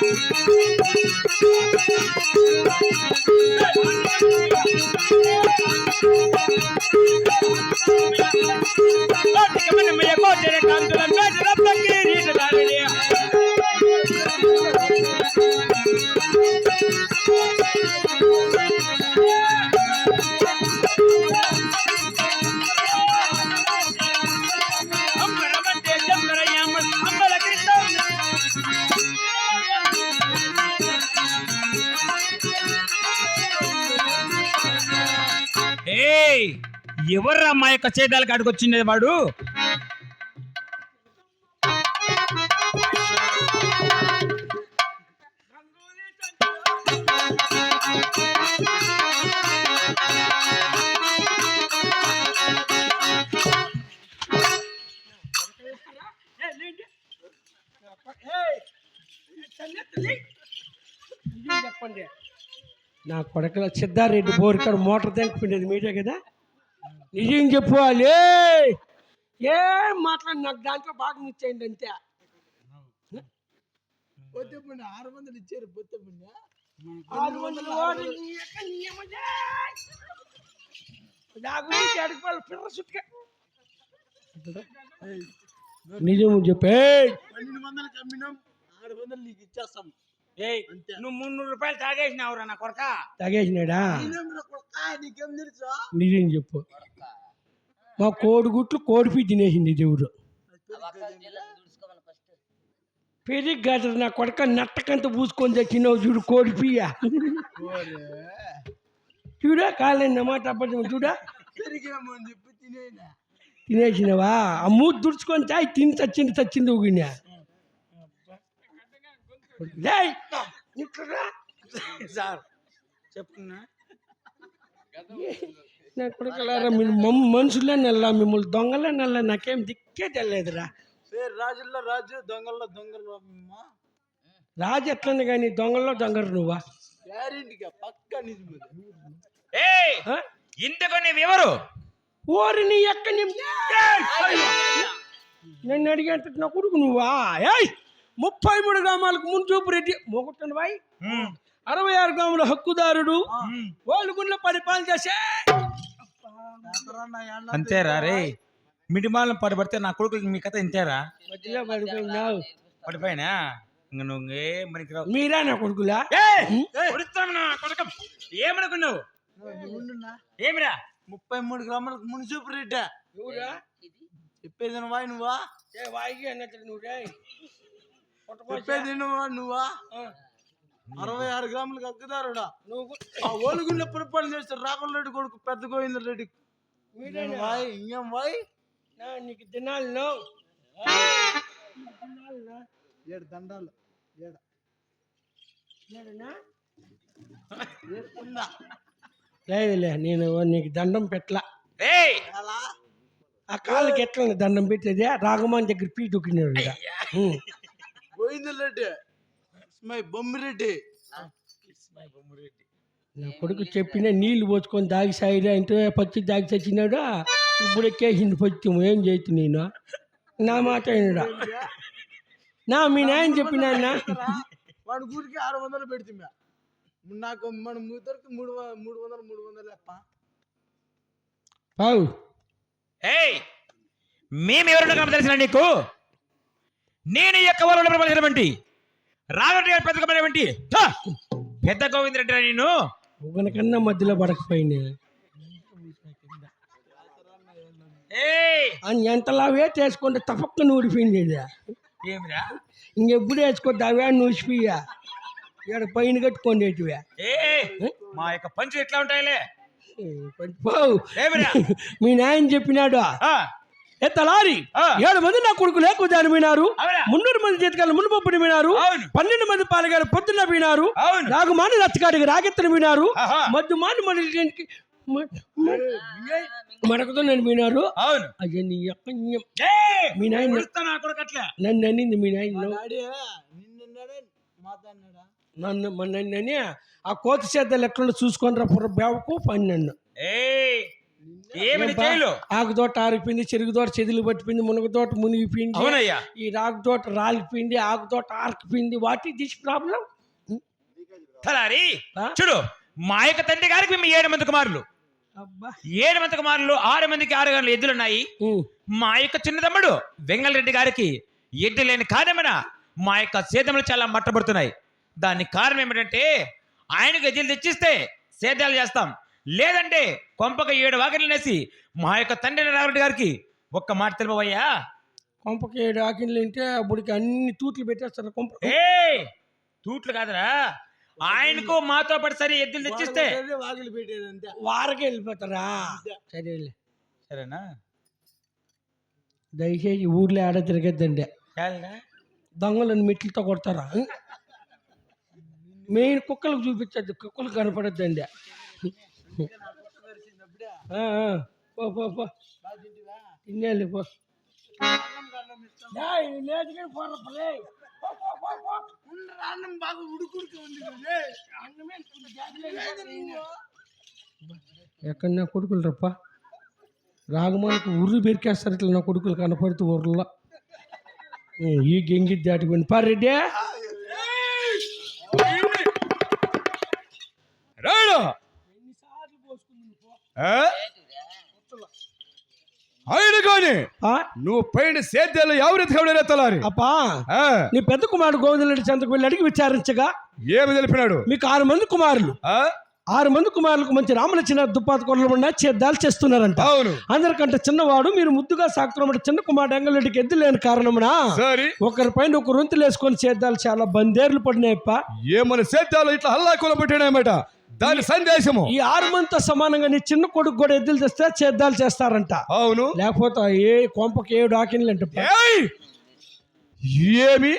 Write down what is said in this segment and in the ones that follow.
Thank you. ఎవర్రా మా యొక్క చేదాల కాడికి వచ్చిండే వాడు? చెప్పండి నా కొడకల సిద్ధారెడ్డి బోరికాడు మోటార్ తెంకపోయింది మీటే కదా. నిజం చెప్పుకోవాలి ఏం మాట్లాడి నాకు దాంట్లో బాగా ఇచ్చేయండి అంతే. పొద్దుపుండి ఆరు వందలు ఇచ్చారు పొద్దుపుండి ఆరు వందలు నిజం చెప్పే. పన్నెండు వందలకి అమ్మినాం ఆరు వందలు నీకు ఇచ్చేస్తాం. నువ్వు మున్నూరు రూపాయలు తాగేసినావురా నా కొరక తగేసినాడా? నిజం చెప్పు. మా కోడిగుట్లు కోడిపి తినేసింది దేవుడు. పెరిగి గట్ర నా కొడక నట్టకంత పూసుకొని తెచ్చినావు చూడు కోడిపియ చూడా కాలేని మాట అప్పటి చూడా? తినేసినవా? ఆ మూడు దుడుచుకొని తాయి తిని చచ్చింది చచ్చింది ఊగినా. డేయ్, సార్ చెప్తున్నా. నా కొడుకులారా మీరు మనుషులే నెల్లా మిమ్మల్ని దొంగలే నెల్లా నాకేం దిక్కే తెలియదురా. పేరు రాజుల్లో రాజు దొంగల్లో దొంగలు రాజు ఎట్లని కానీ దొంగల్లో దొంగరు నువ్వా? గ్యారెంటీగా పక్క? ఇంతకు నీవెవరు ఓరిని ఎక్క నన్ను అడిగేంత నా కొడుకు నువ్వా? ఏయ్! ముప్పై మూడు గ్రామాలకు ముంచూపు రెడ్డి మొగుట్టను బాయ్. అరవై ఆరు గ్రాముల హక్కుదారుడు. ఓలుగుండ్ల పరిపాలన చేసే అంతేరా రే? మిడిమాలను పడబడితే నా కొడుకులు మీ కథ ఇంతేరా? మధ్యలో పడిపోయినావు. పడిపోయినా? ఇంక నువ్వు మనకి రావు మీరా నా కొడుకులా? ఏమనుకున్నావు? ఏమిరా? ముప్పై మూడు గ్రాములకు మున్సిపల్ రేట. ఎవరా? చెప్పేది నువ్వా నువ్వా? ఏ వాయికి అన్నట్టు నువ్వు చెప్పేది నువ్వా? నువ్వా అరవై ఆరు గ్రాములకు అగ్గుదారుడా నువ్వు ఆ ఓలుగుండ్ల పురపాలన చేస్తారు రాకుల రెడ్డి కొడుకు పెద్ద గోవింద రెడ్డి. వాయ్ ఇంకేం వాయ్? నా నీకు దినాలు నో ఏడు దండాలు ఏడ. ఏడనా? లేదులే నేను నీకు దండం పెట్టలా. ఆ కాళ్ళకి ఎట్లా దండం పెట్టేది? రాఘమాన్ దగ్గర పీ దొక్కినాడు ఈడ. ఉం. గోవింద రెడ్డి మై బొమ్మిరెడ్డి నా కొడుకు చెప్పిన నీళ్ళు పోసుకొని దాగి సాయిరా పచ్చి దాగి చచ్చినాడు? ఇప్పుడు ఎక్కేసింది పచ్చి ఏం చేయతు నేను? నా మాట అయినడా నా మీ నాయన చెప్పిన వాడి గురికి ఆరు వందలు పెడితే నాకు మన ముద్దరికి మూడు మూడు వందలు మూడు వందలు అప్ప. పావు. ఏయ్! మేము ఎవరు తెలిసిన నీకు? నేను ఈ యొక్క ప్రపంచినటువంటి రాగటి గారి పెద్ద కమ్మనేవంటి పెద్ద గోవిందరెడ్డి రా నేను ఒకనికన్నా మధ్యలో పడకపోయినా. ఏయ్! ఎంతలా వేట్ వేసుకుంటే తప్పక్క నూడిపోయింది ఇది ఏమిరా? ఇంకెప్పుడు వేసుకోద్ది అవే నూసిపోయా? ఇక్కడ పైన కట్టుకోండేటివే ఏ? మా యొక్క పంచులు ఎట్లా ఉంటాయిలే? మీ నాయన చెప్పినాడు? ఆ, ఎత్త లారీ. ఆ. ఏడు మంది నా కొడుకు వినారు అవునా? మున్నూరు మంది జీతకాలు మునుపప్పుడు వినారు అవును. పన్నెండు మంది పాలగారు పొద్దున్న వినారు అవును. రాగుమాని రచ్చగాడికి రాకెత్తను వినారు. మద్దు మాని మన మడకతో నన్ను వినారు అవును. అయ్యా నీ యొక్క న్యం. ఏయ్, మీ నాయన ఉడుస్తా నా కొడుకు అట్లా? నన్ను అనింది మీ నాయన. నన్ను మన ఆ కోతి చేద్దలు ఎట్లా చూసుకొని రా పుర్ర బేవకు పని నన్ను. ఏయ్ చేయలు ఆకు తోట ఆరిపోయింది చెరుకు తోట చెదులు పట్టిపోయింది మునగ తోట మునిగిపోయింది అవునయ్యా. ఈ రాకు తోట రాలిపోయింది ఆకు తోట ఆరికిపోయింది వాటి దిస్ ప్రాబ్లం తలారి ఆ? చూడు మా యొక్క తండ్రి గారికి మేము ఏడు మంది కుమారులు. అబ్బా. ఏడు మంది కుమారులు ఆరు మందికి ఆరు గంటల ఎద్దులు ఉన్నాయి. మా యొక్క చిన్న తమ్ముడు వెంగళరెడ్డి గారికి ఎడ్డు లేని కారణమన మా యొక్క సేద్యములు చాలా మట్టబడుతున్నాయి. దానికి కారణం ఏమిటంటే ఆయనకు ఎద్దులు తెచ్చిస్తే సేద్యాలు చేస్తాం. లేదంటే కొంపక ఏడు వాకిలు నేసి మా యొక్క తండ్రి రామరెడ్డి గారికి ఒక్క మాట తెలుపవయ్యా? కొంపకి ఏడు ఆకిన్లు తింటే అప్పటికి అన్ని తూట్లు పెట్టేస్తారు కొంప ఏ తూట్లు కాదురా. ఆయనకు మాతో పాటు సరే ఎద్దులు తెచ్చిస్తే వాకిలి పెట్టేది అంతే వారకి వెళ్ళిపోతారా? సరేలే సరేనా? దయచేసి ఊర్లో ఆడ తిరగద్దండి. దొంగలను మెట్లతో కొడతారా? మెయిన్ కుక్కలకు చూపించద్దు కుక్కలు కనపడద్దండి. పో పో పో. తినేయాలి పో. ఏయ్, లేటుగా అన్నం బాగా ఉడుకుడుకు ఉంది ఎక్కడ నా కొడుకులు రప్ప? రాగమానికి ఉర్రు పెరికేస్తారు ఇట్లా నా కొడుకులు కనపడుతూ ఊర్లో. ఈ గెంగి దాటిపోయింది పారెడ్డి ఆయన కానీ ఆ, నువ్వు పైన సేద్యాలు ఎవరెత్తి ఎవరైనా తలారి అప్పా ఆ, నీ పెద్ద కుమారుడు గోవిందరెడ్డి చెంతకు వెళ్ళి అడిగి విచారించగా ఏమి తెలిపినాడు? మీకు ఆరు మంది కుమారులు? ఆరు మంది కుమారులకు మంచి రామలచ్చిన దుప్పాత కొనలు ఉన్న చేద్దాలు చేస్తున్నారంట. అవును. అందరికంటే చిన్నవాడు మీరు ముద్దుగా సాగుతున్నప్పుడు చిన్న కుమారుడు ఎంగళరెడ్డికి ఎద్దు లేని కారణమున ఒకరి పైన ఒక రొంతులు వేసుకొని చేద్దాలు చాలా బందేర్లు పడినాయప్ప. ఏమని సేద్యాలు ఇట్లా హల్లా కూల పెట్టాడేమట దాని సందేశము. ఈ ఆరు మందితో సమానంగా నీ చిన్న కొడుకు కూడా ఎద్దులు తెస్తే చేద్దాలు చేస్తారంట. అవును. లేకపోతే ఏ కొంపకి ఏడు ఆకిన్లు అంట ఏయ్! ఏమి?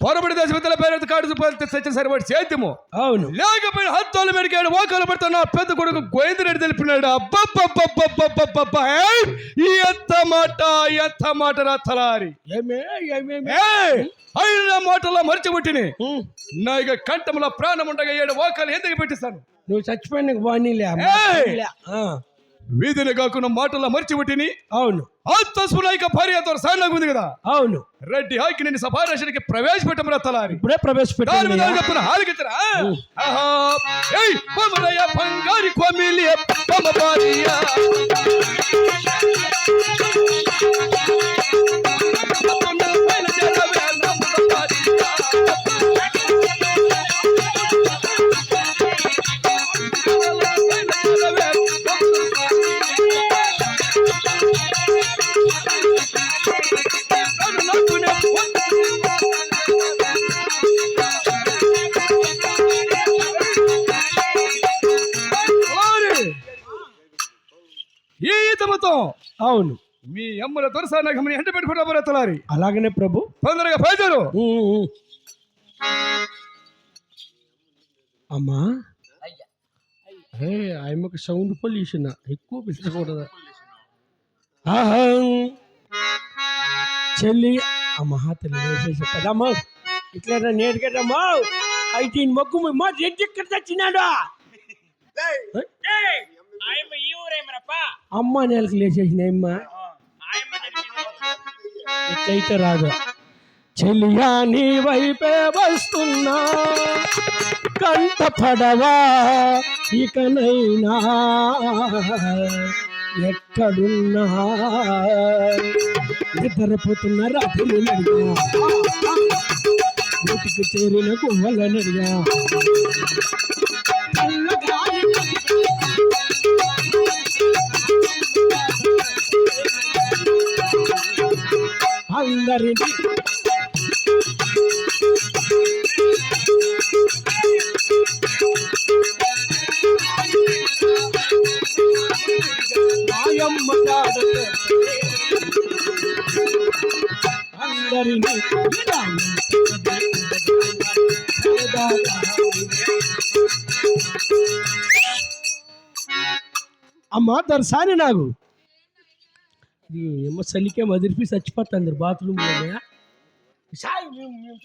పొరబడి దేశ పేరు కాడు సచ్చిన సరిపడి సేద్యము అవును. లేకపోయిన హత్తులు మెడికాడు ఓకలు పడుతున్న పెద్ద కొడుకు గోవిందరెడ్డి తెలిపినాడు. అబ్బబ్బబ్బబ్బబ్బబ్బబ్బ! ఈ ఎంత మాట ఎంత మాట తలారి. ఏమే ఏమేమి! అయిన మాటల్లో మర్చిబుట్టిని. నా ఇక కంఠంలో ప్రాణం ఉండగా ఏడు ఓకలు ఎందుకు పెట్టిస్తాను? నువ్వు చచ్చిపోయిన ఏయ్! వీధిని కాకుండా మాటల్లో మర్చిబుట్టిని అవును. ఆత్మస్ఫునాయిక భార్యతో సాగినాకు ఉంది కదా. అవును. రెడ్డి హాకి నేను సభారక్షణకి ప్రవేశపెట్టమరా తలారి. ఇప్పుడే ప్రవేశపెట్టాను చెప్పిన హాలికిచ్చరా ఆహా. ఏయ్ భార్య. అవును. మీ అమ్మల దొరసానగమని ఎంట పెట్టుకుంటా తలారి అలాగనే ప్రభు. తొందరగా బయలుదేరు. అమ్మా. ఏ ఆయమ్మకి సౌండ్ పొల్యూషన్? ఎక్కువ పెంచకూడదు చెల్లి అమ్మా తల్లి వేసేసి పదమ్మా ఇట్లా నేర్గడమ్మా అయితే మొగ్గు మా రెడ్డి ఎక్కడ తెచ్చినాడు అమ్మ నేలకు లేచేసిన అమ్మ. ఎట్లయితే రాదు. చెలియా నీ వైపే వస్తున్నా. కంట పడవా ఇకనైనా. ఎక్కడున్నా. నిద్రపోతున్న రాత్రి నడిగా. ఇంటికి చేరిన గువ్వల నడిగా. అందరినీ. మాయమ్మ అందరినీ అమ్మ దర్శాని నాకు. ఇది ఏమో చలికే మదిరిపి చచ్చిపోతుంది బాత్రూమ్ సాయి మేము మేము